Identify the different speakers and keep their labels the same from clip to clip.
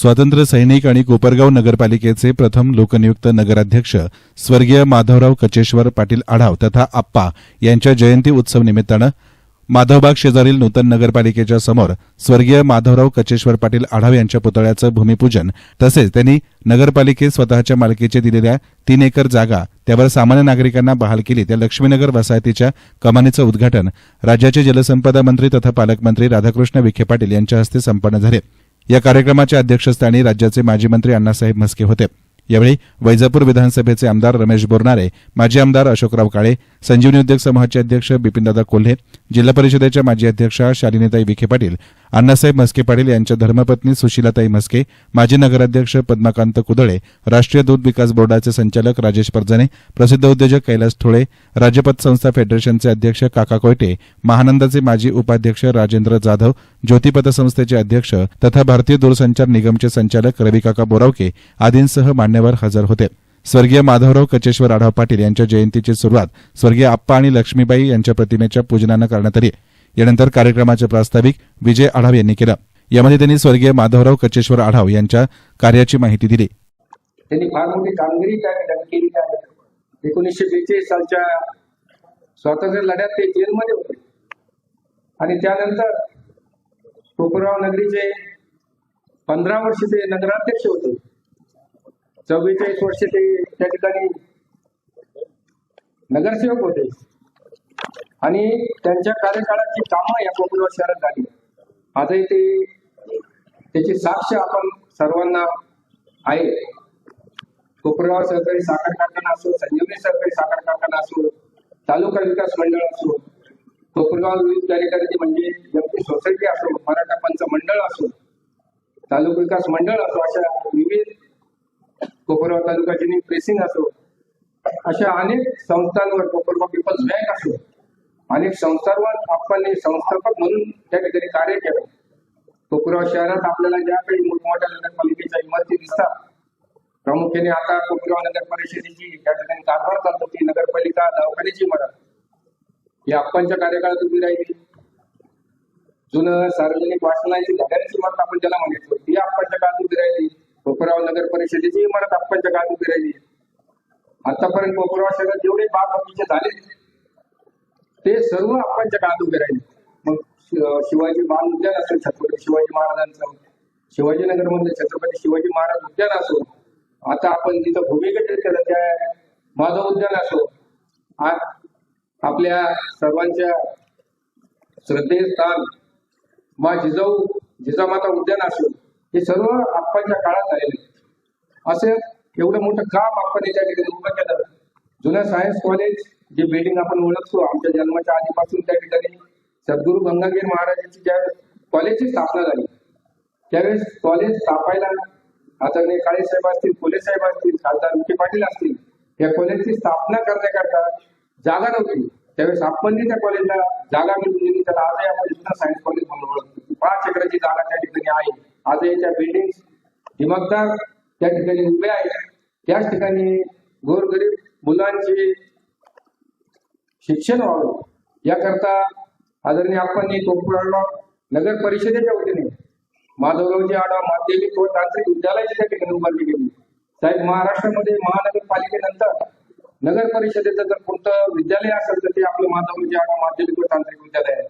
Speaker 1: स्वातंत्र्य सैनिक आणि कोपरगाव नगरपालिकेचे प्रथम लोकनियुक्त नगराध्यक्ष स्वर्गीय माधवराव कचेश्वर पाटील आढाव तथा आप्पा यांच्या जयंती उत्सव निमित्तानं माधवबाग शेजारील नूतन नगरपालिकेच्या समोर स्वर्गीय माधवराव कचेश्वर पाटील आढाव यांच्या पुतळ्याचं भूमिपूजन तसेच त्यांनी नगरपालिकेत स्वतःच्या मालकीचे दिलेल्या तीन एकर जागा त्यावर सामान्य नागरिकांना बहाल केली. त्या लक्ष्मीनगर वसाहतीच्या कमानीचं उद्घाटन राज्याचे जलसंपदा मंत्री तथा पालकमंत्री राधाकृष्ण विखे पाटील यांच्या हस्ते संपन्न झाले. या कार्यक्रमाच्या अध्यक्षस्थानी राज्याचे माजी मंत्री अण्णासाहेब म्हस्के होते. यावेळी वैजापूर विधानसभेचे आमदार रमेश बोरनारे माजी आमदार अशोकराव काळे संजीवनी उद्योग समूहाचे अध्यक्ष बिपिनदादा कोल्हे जिल्हा परिषदेच्या माजी अध्यक्षा शालिनीताई विखे पाटील अण्णासाहेब म्हस्के पाटील यांच्या धर्मपत्नी सुशीलाताई म्हस्के माजी नगराध्यक्ष पद्मकांत कुदळे राष्ट्रीय दूध विकास बोर्डाचे संचालक राजेश परजणे प्रसिद्ध उद्योजक कैलास ठोळे राजपथ संस्था फेडरेशनचे अध्यक्ष काका कोयटे महानंदाचे माजी उपाध्यक्ष राजेंद्र जाधव ज्योतिपथ संस्थेचे अध्यक्ष तथा भारतीय दूरसंचार निगमचे संचालक रविकाका बोरावके आदींसह मान्यवर हजर होते. स्वर्गीय माधवराव कचेश्वर आढाव पाटील यांच्या जयंतीची सुरुवात स्वर्गीय आप्पा आणि लक्ष्मीबाई यांच्या प्रतिमेच्या पूजनानं करण्यात आली यानंतर कार्यक्रमाचे प्रास्ताविक विजय आढाव यांनी केलं. यामध्ये त्यांनी स्वर्गीय माधवराव कचेश्वर आढाव यांच्या कार्याची माहिती दिली.
Speaker 2: त्यांनी फार मोठी कामगिरी केली आहे. एकोणीसशे बेचाळीस सालच्या स्वातंत्र्य लढ्यात ते जेलमध्ये होते. आणि त्यानंतर कोपरगाव नगरीचे पंधरा वर्ष ते नगराध्यक्ष होते. चव्वेचाळीस वर्ष ते त्या ठिकाणी नगरसेवक होते. आणि त्यांच्या कार्यकाळात जी कामं या कोपरगाव शहरात झाली आजही ते त्याची साक्ष आपण सर्वांना आहे. कोपरगाव सहकारी साखर कारखाना असो संजीवनी सहकारी साखर कारखाना असो तालुका विकास मंडळ असो कोपरगाव विविध कार्यकारी म्हणजे एमपी सोसायटी असो मराठा पंच मंडळ असो तालुका विकास मंडळ असो अशा विविध कोपरगाव तालुका जिनिंग प्रेसिंग असो अशा अनेक संस्थांवर कोपरगाव पीपल्स बँक असो आणि संस्थांवर आपण संस्थापक म्हणून त्या ठिकाणी कार्य केलं. कोपराव शहरात आपल्याला ज्या काही मोठमोठ्या नगरपालिकेच्या इमारती दिसतात प्रामुख्याने आता कोपराव नगर परिषदेची त्या ठिकाणी कारभार चालतो ती नगरपालिका दवाखान्याची इमारत. ही आपणच्या कार्यकाळात उभी राहिली. जुनं सार्वजनिक वाचनाची घड्याळाची इमारत आपण त्याला म्हणायचो. ती आपणच्या काळात उभी राहिली. कोपरगाव नगर परिषदेची इमारत आपणच्या काळात उभी राहिली. आतापर्यंत कोपरगाव शहरात जेवढे बाग बगीचे झाले ते सर्व आप्पांच्या काळात उभे राहिले. मग शि- शिवाजी महान उद्यान असेल छत्रपती शिवाजी महाराजांचं. शिवाजीनगर मधलं छत्रपती शिवाजी महाराज उद्यान असो. आता आपण जिथं भूमिगत केलं त्या माधव उद्यान असो. आज आपल्या सर्वांच्या श्रद्धेस्थान मा जिजाऊ जिजामाता उद्यान असो हे सर्व आप्पांच्या काळात झालेले असं एवढं मोठं काम आपण याच्या ठिकाणी उभं केलं. जुन्या सायन्स कॉलेज जे बिल्डिंग आपण ओळखतो आमच्या जन्माच्या आधीपासून त्या ठिकाणी सद्गुरू गंगागीर महाराजांची ज्या कॉलेजची स्थापना झाली त्यावेळेस कॉलेज स्थापायला आदरणीय काळे साहेब असतील फुले साहेब असतील खासदार विखे पाटील असतील या कॉलेजची स्थापना करण्याकरता जागा नव्हती. त्यावेळेस आपण त्या कॉलेजला जागा मिळून दिली. त्याला आजही आपण जुना सायन्स कॉलेज म्हणून ओळखतो. पाच एकराची जागा त्या ठिकाणी आहे. आजही त्या बिल्डिंग दिमागदार त्या ठिकाणी उभे आहेत. त्याच ठिकाणी गोरगरीब मुलांचे शिक्षण व्हावं. याकरता आदरणीय आपण कोपरगाव नगर परिषदेच्या वतीने माधवरावजी आडा माध्यमिक व तांत्रिक विद्यालयाची त्या ठिकाणी उभारली गेली साहेब महाराष्ट्रामध्ये महानगरपालिकेनंतर नगर परिषदेचं जर कोणतं विद्यालय असेल तर ते आपलं माधवरावजी आडा माध्यमिक व तांत्रिक विद्यालय आहे.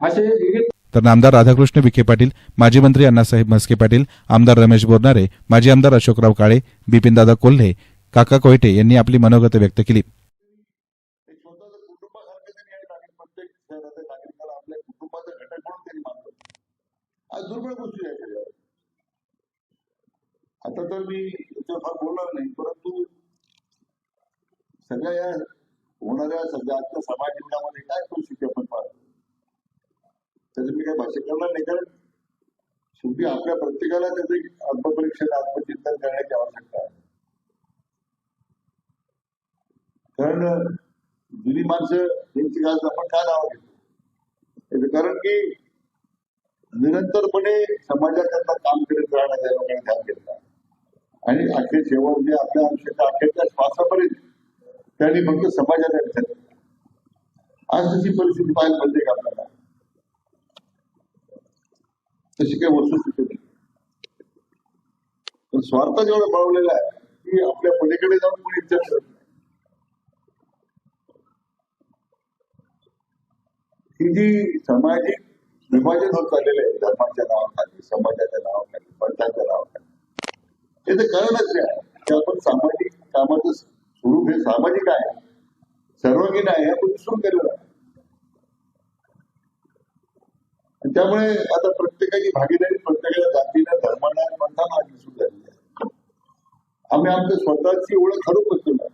Speaker 2: असे विविध
Speaker 1: तर आमदार राधाकृष्ण विखे पाटील माजी मंत्री अण्णासाहेब म्हस्के पाटील आमदार रमेश बोरनारे माजी आमदार अशोकराव काळे बिपिनदादा कोल्हे काका कोयटे यांनी आपली मनोगत व्यक्त केली.
Speaker 3: कुटुंबासारखं प्रत्येक नागरिकाला आपल्या घटक म्हणून आज दुर्मिळ गोष्टी आहेत त्याच्यावर. आता तर मी फार बोलणार नाही परंतु सगळ्या या होणाऱ्या सध्या आजच्या समाज जीवनामध्ये काय परिस्थिती आपण पाहतो? त्याचं मी काही भाष्य करणार नाही कारण शेवटी आपल्या प्रत्येकाला त्याचे आत्मपरीक्षण आत्मचिंतन करण्याची आवश्यकता कारण जुनी माणसं त्यांची आज आपण काय नाव घेतो कारण की निरंतरपणे समाजात काम करत राहण्याचा त्या लोकांनी काम केलं आणि अखेर शेवट म्हणजे आपल्या आयुष्याच्या अखेरच्या श्वासापर्यंत त्यांनी फक्त समाजाचा विचार केला आज तशी परिस्थिती पाहायला मिळते का आपल्याला? तशी काही वस्तू नाही. पण स्वार्थ जेवढा बळवलेला आहे की आपल्या पलीकडे जाऊन कोणी विचार करत ही जी सामाजिक विभाजन होत चाललेलं आहे. धर्माच्या नावाखाली समाजाच्या नावाखाली पंथाच्या नावाखाली. त्याचं कारणच काय की आपण सामाजिक कामाचं स्वरूप हे सामाजिक आहे. सर्वांगीण आहे आपण विसरून गेलेलो आहे त्यामुळे आता प्रत्येकाची भागीदारी प्रत्येकाला जातीला धर्माला आणि पंथाला दिसून झालेली आहे. आम्ही आमच्या स्वतःची ओळख खरोखर केलं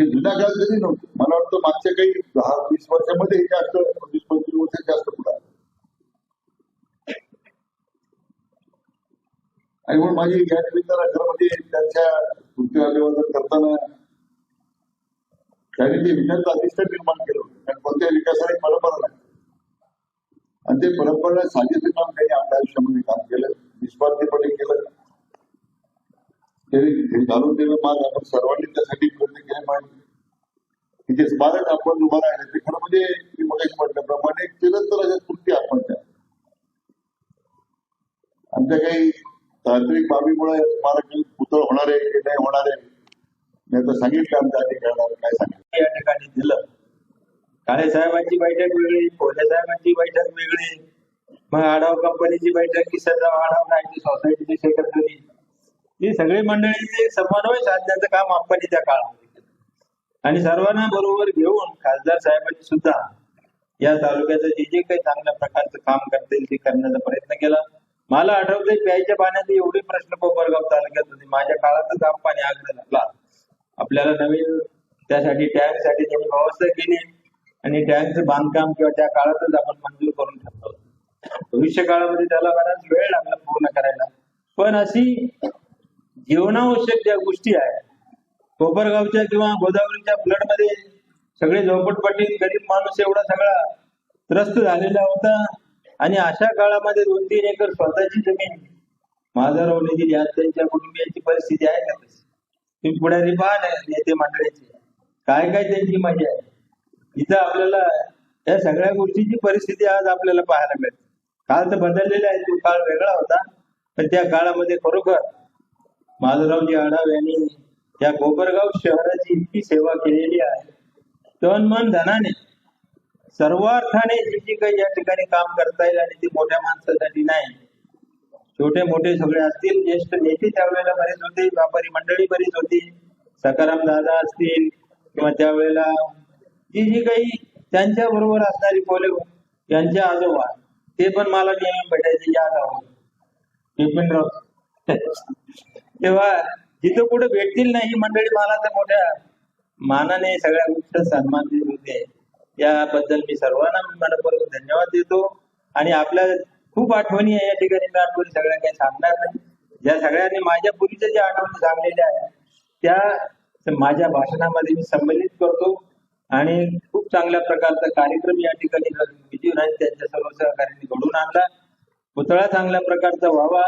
Speaker 3: हे जुन्या काळात कधी नव्हतं. मला वाटतं मागच्या काही दहा वीस वर्षामध्ये जास्त वीस पंचवीस वर्ष जास्त पुढे आणि म्हणून माझी या निमित्तानं खरं त्यांच्या कृती अभिवादन करताना त्यांनी ते विचार अधिष्ठान निर्माण केलं आणि कारण कोणत्या विकासाने एक परंपरा नाही. आणि ते परंपरा साजेचं काम त्यांनी आपल्या आयुष्यामध्ये काम केलं निस्वार्थीपणे केलं. त्यांनी घालून दिलं माग आपण सर्वांनी त्यासाठी प्रयत्न केले पाहिजे. तिथे स्मारक आपण उभा राहिले ते खरं म्हणजे मी मगाशी म्हटल्याप्रमाणे चिरंतर अशा कृती आपण त्या. आमच्या काही तांत्रिक बाबीमुळे स्मारक पुतळ होणार आहे की नाही होणार आहे मी आता सांगितलं आमच्या अधिकाऱ्याला काय सांगितलं?
Speaker 4: या ठिकाणी दिलं. काळे साहेबांची बैठक वेगळी कोल्हे साहेबांची बैठक वेगळी मग आढाव कंपनीची बैठक की सध्या आढाव नाही सोसायटीची सेक्रेटरी ही सगळी मंडळी समन्वय साधण्याचं काम आपण त्या काळामध्ये केलं. आणि सर्वांना बरोबर घेऊन खासदार साहेबांनी सुद्धा या तालुक्याचं जे जे काही चांगल्या प्रकारचं काम करता येईल ते करण्याचा प्रयत्न केला. मला आठवतंय प्यायच्या पाण्याचे एवढे प्रश्न कोपरगाव तालुक्यात होते. माझ्या काळातच काम पाणी आग्रह लागला. आपल्याला नवीन त्यासाठी टँकसाठी त्यांनी व्यवस्था केली आणि टँकचं बांधकाम किंवा त्या काळातच आपण मंजूर करून ठेवतो भविष्य काळामध्ये त्याला बराच वेळ लागला पूर्ण करायला. पण अशी जीवनावश्यक ज्या गोष्टी आहेत कोपरगावच्या किंवा गोदावरीच्या फ्लडमध्ये सगळे झोपटपट्टीत गरीब माणूस एवढा सगळा त्रस्त झालेला होता आणि अशा काळामध्ये दोन तीन एकर स्वतःची जमीन माझारावने दिली आज त्यांच्या कुटुंबियांची परिस्थिती आहे का तशी? तुम्ही पुढारी पहा नेते मंडळीची. काय काय त्यांची मजा आहे? इथं आपल्याला या सगळ्या गोष्टीची परिस्थिती आज आपल्याला पाहायला मिळते. काळ तर बदललेला आहे तो काळ वेगळा होता पण त्या काळामध्ये खरोखर माधवरावजी आडाव यांनी या कोपरगाव शहराची इतकी सेवा केलेली आहे. तन मन धनाने सर्वार्थाने जी जी काही या ठिकाणी काम करता येईल आणि ती मोठ्या माणसासाठी नाही. छोटे मोठे सगळे असतील ज्येष्ठ नेते त्यावेळेला बरेच होते व्यापारी मंडळी बरीच होती सकाराम दादा असतील किंवा त्यावेळेला जी जी काही त्यांच्या बरोबर असणारी पोले हो, यांचे आजोबा ते पण मला नेहमी भेटायचे याद आहोत बिपिनराव तेव्हा जिथं कुठे भेटतील नाही ही मंडळी मला तर मोठ्या मानाने सगळ्या गोष्ट सन्मान होते. याबद्दल मी सर्वांना मनपूर्वक धन्यवाद देतो. आणि आपल्या खूप आठवणी आहे या ठिकाणी मी आठवणी सगळ्या काही सांगणार नाही. ज्या सगळ्यांनी माझ्या पूर्वीच्या ज्या आठवणी सांगलेल्या आहेत त्या माझ्या भाषणामध्ये मी संमेलित करतो. आणि खूप चांगल्या प्रकारचा कार्यक्रम या ठिकाणी विजयराज त्यांच्या सर्व सहकार्याने घडून आणला. पुतळा चांगल्या प्रकारचा व्हावा.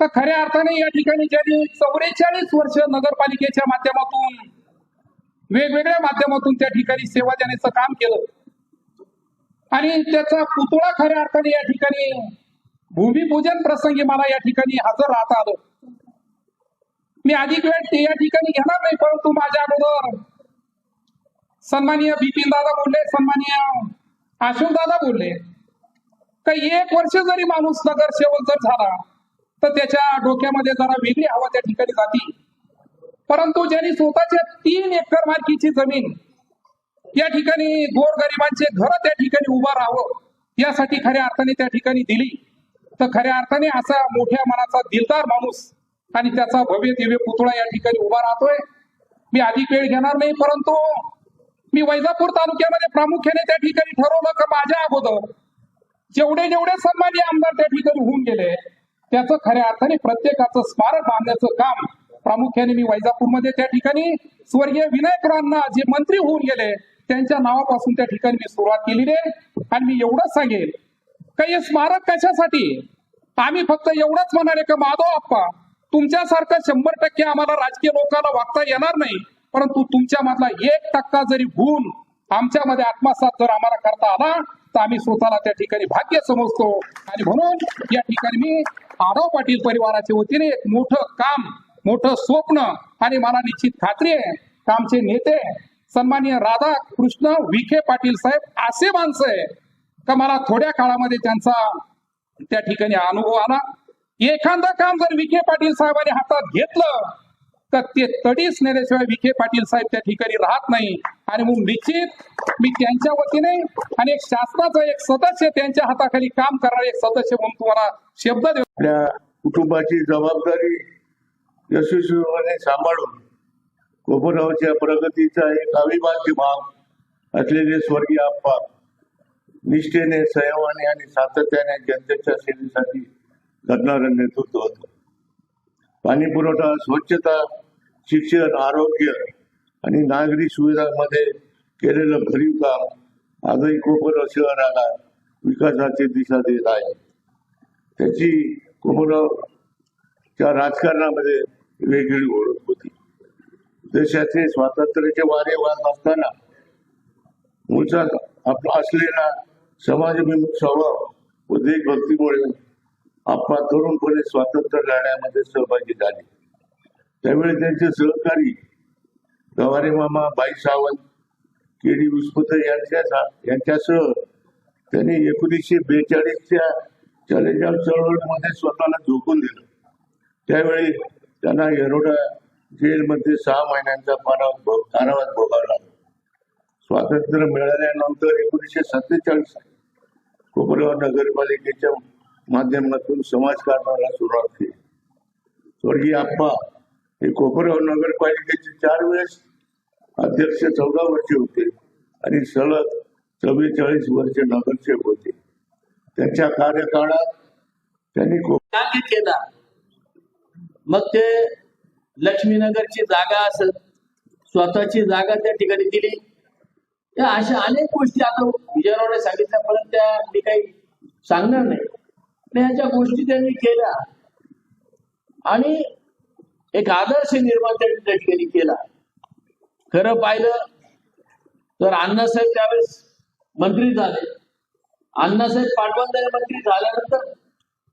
Speaker 5: तर खऱ्या अर्थाने या ठिकाणी ज्यांनी चौवेचाळीस वर्ष नगरपालिकेच्या माध्यमातून वेगवेगळ्या माध्यमातून त्या ठिकाणी सेवा देण्याचं काम केलं. आणि त्याचा पुतळा खऱ्या अर्थाने या ठिकाणी भूमिपूजन प्रसंगी मला या ठिकाणी हजर राहता आलं. मी अधिक वेळ ते या ठिकाणी घेणार नाही परंतु माझ्या अगोदर सन्मानीय बिपिन दादा बोलले सन्मानीय अशोक दादा बोलले का एक वर्ष जरी माणूस नगरसेवक जर झाला तर त्याच्या डोक्यामध्ये जरा वेगळी हवा त्या ठिकाणी जाती. परंतु ज्यांनी स्वतःच्या तीन एकर मालकीची जमीन या ठिकाणी गोरगरिबांचे घर त्या ठिकाणी उभं राहावं यासाठी खऱ्या अर्थाने त्या ठिकाणी दिली. तर खऱ्या अर्थाने असा मोठ्या मनाचा दिलदार माणूस आणि त्याचा भव्य दिव्य पुतळा या ठिकाणी उभा राहतोय. मी अधिक वेळ घेणार नाही परंतु मी वैजापूर तालुक्यामध्ये प्रामुख्याने त्या ठिकाणी ठरवलं का माझ्या अगोदर जेवढे जेवढे सन्मानी आमदार त्या ठिकाणी होऊन गेले त्याचं खऱ्या अर्थाने प्रत्येकाचं स्मारक बांधण्याचं काम प्रामुख्याने मी वैजापूरमध्ये त्या ठिकाणी स्वर्गीय विनायकरांना जे मंत्री होऊन गेले त्यांच्या नावापासून त्या ठिकाणी मी सुरुवात केलेली आहे. आणि मी एवढंच सांगेल का हे स्मारक कशासाठी? आम्ही फक्त एवढंच म्हणाले का माधव आप्पा तुमच्यासारखं शंभर टक्के आम्हाला राजकीय लोकांना वागता येणार नाही परंतु तुमच्या मधला एक टक्का जरी गुण आमच्यामध्ये आत्मसात जर आम्हाला करता आला तर आम्ही स्वतःला त्या ठिकाणी भाग्य समजतो. आणि म्हणून या ठिकाणी मी आढाव पाटील परिवाराच्या वतीने एक मोठं काम मोठं स्वप्न आणि मला निश्चित खात्री आहे. का आमचे नेते सन्माननीय राधा कृष्ण विखे पाटील साहेब असे माणसं आहे का मला थोड्या काळामध्ये त्यांचा त्या ठिकाणी अनुभव आला. एखादं काम जर विखे पाटील साहेबांनी हातात घेतलं तर ते तडीच नेल्याशिवाय विखे पाटील साहेब त्या ठिकाणी राहत नाही. आणि मग निश्चित मी त्यांच्या वतीने आणि एक शासनाचा एक सदस्य त्यांच्या हाताखाली काम करणारे एक सदस्य म्हणून तुम्हाला शब्द देऊ
Speaker 6: आपल्या कुटुंबाची जबाबदारी यशस्वीपणे सांभाळून कोपरगावच्या प्रगतीचा एक अविभाज्य भाग असलेले स्वर्गीय आप्पा निष्ठेने संयमाने आणि सातत्याने जनतेच्या सेवेसाठी करणारं नेतृत्व होतं. पाणी पुरवठा स्वच्छता शिक्षण आरोग्य आणि नागरी सुविधांमध्ये केलेलं भरीव काम आजही कोपरगाव शहराला विकासाची दिशा देत आहे. त्याची कोपरगावच्या राजकारणामध्ये वेगळी ओळख होती. देशाचे स्वातंत्र्याचे वारे वाहत असताना मूळचा आपला असलेला समाजभिमुख स्वभाव व देशभक्तीमुळे आपण तरुणपणे स्वातंत्र्य लढ्यामध्ये सहभागी झाले. त्यावेळी त्यांचे सहकारी गवारे मामा बाई सावंत केडी उस्पत यांच्या यांच्यासह त्यांनी एकोणीसशे बेचाळीसच्या चलेजाव चळवळीमध्ये स्वतःला झोकून दिलं. त्यावेळी त्यांना येरोडा जेलमध्ये सहा महिन्यांचा कारावास कारावास भोगावा लागला स्वातंत्र्य मिळाल्यानंतर एकोणीसशे सत्तेचाळीस कोपरगाव नगरपालिकेच्या माध्यमातून समाजकारणाला सुरुवात केली. स्वर्गीय आप्पा हे कोपरगाव हो नगरपालिकेचे चार वेळेस अध्यक्ष चौदा वर्षे होते आणि सलग चव्वेचाळीस वर्ष नगरसेवक होते. त्यांच्या कार्यकाळात त्यांनी
Speaker 7: केला. मग ते लक्ष्मीनगरची जागा असत स्वतःची जागा त्या ठिकाणी दिली. या अशा अनेक गोष्टी आता विजयरावने सांगितल्यापर्यंत त्या मी काही सांगणार नाही. पण ह्याच्या गोष्टी त्यांनी केल्या. आणि एक आदर्श निर्माण त्यांनी त्या ठिकाणी केला. खरं पाहिलं तर अण्णासाहेब त्यावेळेस मंत्री झाले. अण्णासाहेब पाटबंधारे मंत्री झाल्यानंतर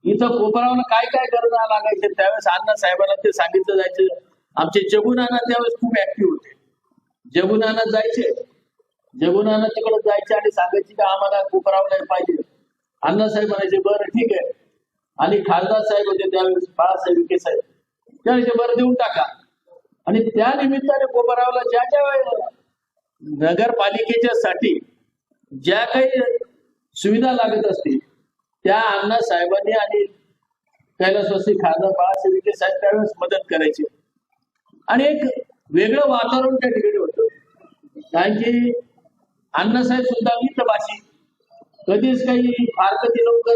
Speaker 7: इथं कोपरावला काय काय करणं लागायचे त्यावेळेस अण्णासाहेबांना ते सांगितलं जायचं. आमचे जगुनाना त्यावेळेस खूप ऍक्टिव्ह होते. जगुनाना जायचे. जगुनाना तिकडे जायचे आणि सांगायचे की आम्हाला कोपरावला पाहिजे. अण्णासाहेब म्हणायचे बरं ठीक आहे. आणि खासदार साहेब होते त्यावेळेस बाळासाहेब विखे साहेब. त्यावेळेस बरं देऊन टाका. आणि त्या निमित्ताने कोपरावला ज्या ज्या वेळेला नगरपालिकेच्या साठी ज्या काही सुविधा लागत असतील त्या अण्णा साहेबांनी आणि कैलासवासी खासदार बाळासाहेब विखे साहेब त्यावेळेस मदत करायची. आणि एक वेगळं वातावरण त्या ठिकाणी होतं. कारण की अण्णासाहेब सुद्धा मित्रभाषी. कधीच काही फार कधी लवकर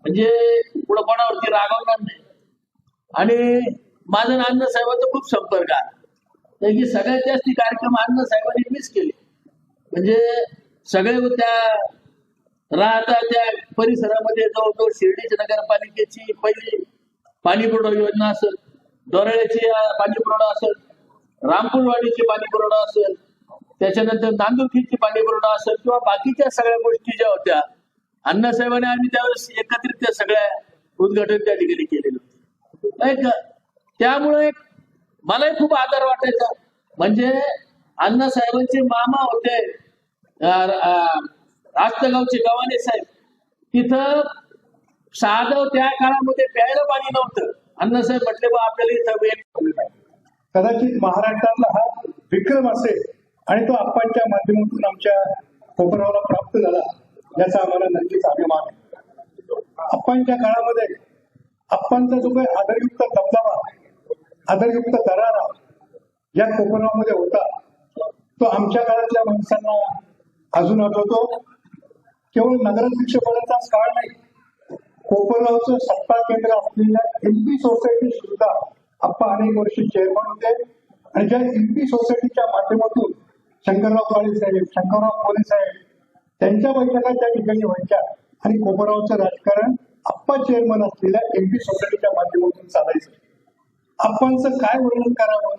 Speaker 7: म्हणजे पुढं कोणावरती रागवणार नाही. आणि माझं आणि अण्णासाहेबांचा खूप संपर्क आहे. की सगळ्यात जास्त कार्यक्रम अण्णासाहेबांनी मिस केले. म्हणजे सगळे त्या राहता त्या परिसरामध्ये जवळजवळ शिर्डीच्या नगरपालिकेची पहिली पाणी पुरवठा योजना असेल दोराळ्याची पाणी पुरवठा असेल रामपूरवाडीची पाणी पुरवठा असेल त्याच्यानंतर नांदुरखीची पाणी पुरवठा असेल किंवा बाकीच्या सगळ्या गोष्टी ज्या होत्या अण्णासाहेबांनी आम्ही त्यावेळेस एकत्रित त्या सगळ्या उद्घाटन त्या ठिकाणी केलेलं होतं एक त्यामुळे मलाही खूप आदर वाटायचा. म्हणजे अण्णासाहेबांचे मामा होते रास्तगावचे गव्हाणे साहेब तिथं साधव त्या काळामध्ये प्यायला पाणी नव्हतं. अण्णासाहेब म्हटले बा आपल्याला इथं वेळ
Speaker 8: कदाचित महाराष्ट्राला हा विक्रम असेल आणि तो आप्पांच्या माध्यमातून आमच्या कोपरावला प्राप्त झाला याचा आम्हाला नक्कीच अभिमान आहे. आप्पांच्या काळामध्ये आप्पांचा जो काही आदरयुक्त दबदबा आदरयुक्त करारा या कोकणामध्ये होता. तो आमच्या काळातल्या माणसांना अजून आठवतो. केवळ नगराध्यक्षपदाचाच काळ नाही. कोपरगावचं सत्ता केंद्र असलेल्या एमपी सोसायटी सुद्धा आप्पा अनेक वर्ष चेअरमन होते. आणि ज्या एमपी सोसायटीच्या माध्यमातून शंकरराव काळे साहेब शंकरराव कोले साहेब त्यांच्या बैठका त्या ठिकाणी व्हायच्या. आणि कोपरगावचं राजकारण आप्पा चेअरमन असलेल्या एमपी सोसायटीच्या माध्यमातून चालायचं. अप्पांचं काय वर्णन करावं?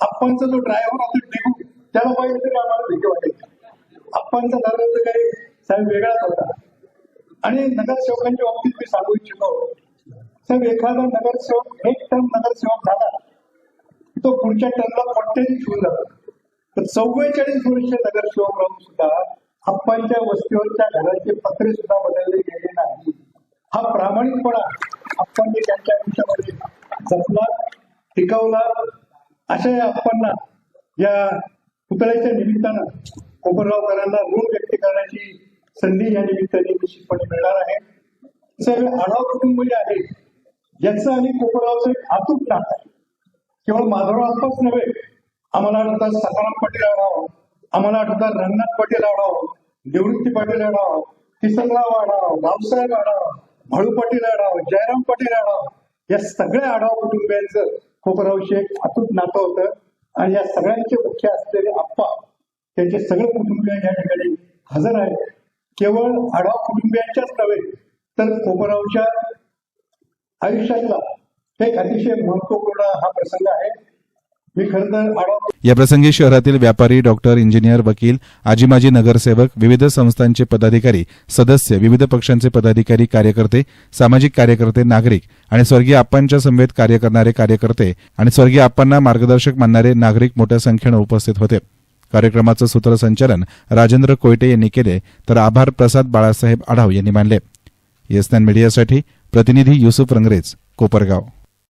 Speaker 8: अप्पांचा जो ड्रायव्हर होता डिगू त्याला पाहिजे तरी आम्हाला भीती वाटायची. धर्म तर काही साहेब वेगळाच होता. आणि नगरसेवकांच्या बाबतीत मी सांगू इच्छितो साहेब एखादा नगरसेवक एक टर्म नगरसेवक झाला तो पुढच्या टर्मला कोणत्याही घेऊन जातो. तर चव्वेचाळीस वर्ष नगरसेवक राहून सुद्धा आप्पांच्या वस्तीवरच्या घराचे पत्रे सुद्धा बदलले गेले नाही. हा प्रामाणिकपणा आप्पांनी त्यांच्या आयुष्यामध्ये जपला टिकवला अशा या या पुतळ्याच्या निमित्तानं कोपरगावकरांना ऋण व्यक्त करण्याची संधी या निमित्ताने निश्चितपणे मिळणार आहे. सगळे आढाव कुटुंब जे आहे याचं आणि कोपरगावचं एक अतूट नातं आहे. केवळ माधवराव आप्पाच नव्हे आम्हाला आठवतात सखाराम पाटील आढाव आम्हाला आठवतात रंगनाथ पाटील आढाव निवृत्ती पाटील आढाव किसनराव आढाव रावसाहेब आढाव भाळू पाटील आढाव जयराम पाटील आढाव या सगळ्या आढाव कुटुंबियांचं कोपरावशी एक अतूट नातं होतं. आणि या सगळ्यांचे मुख्य असलेले आप्पा त्यांचे सगळे कुटुंबीय या ठिकाणी हजर आहेत. केवळ आढावा कुटुंबियांच्याच नव्हे तर कोपरावच्या आयुष्यातला एक अतिशय महत्त्वपूर्ण हा प्रसंग आहे. याप्रसंगी
Speaker 1: या प्रसंगी शहरातील व्यापारी डॉक्टर इंजिनियर वकील आजी माजी नगरसेवक विविध संस्थांचे पदाधिकारी सदस्य विविध पक्षांचे पदाधिकारी कार्यकर्ते सामाजिक कार्यकर्ते नागरिक आणि स्वर्गीय आप्पांच्या समवेत कार्य करणारे कार्यकर्ते आणि स्वर्गीय आप्पांना मार्गदर्शक मानणारे नागरिक मोठ्या संख्येनं उपस्थित होते. कार्यक्रमाचं सूत्रसंचालन राजेंद्र कोयटे यांनी केले तर आभार प्रसाद बाळासाहेब आढाव यांनी मानले. येस मीडियासाठी प्रतिनिधी युसुफ रंगरेज कोपरगाव.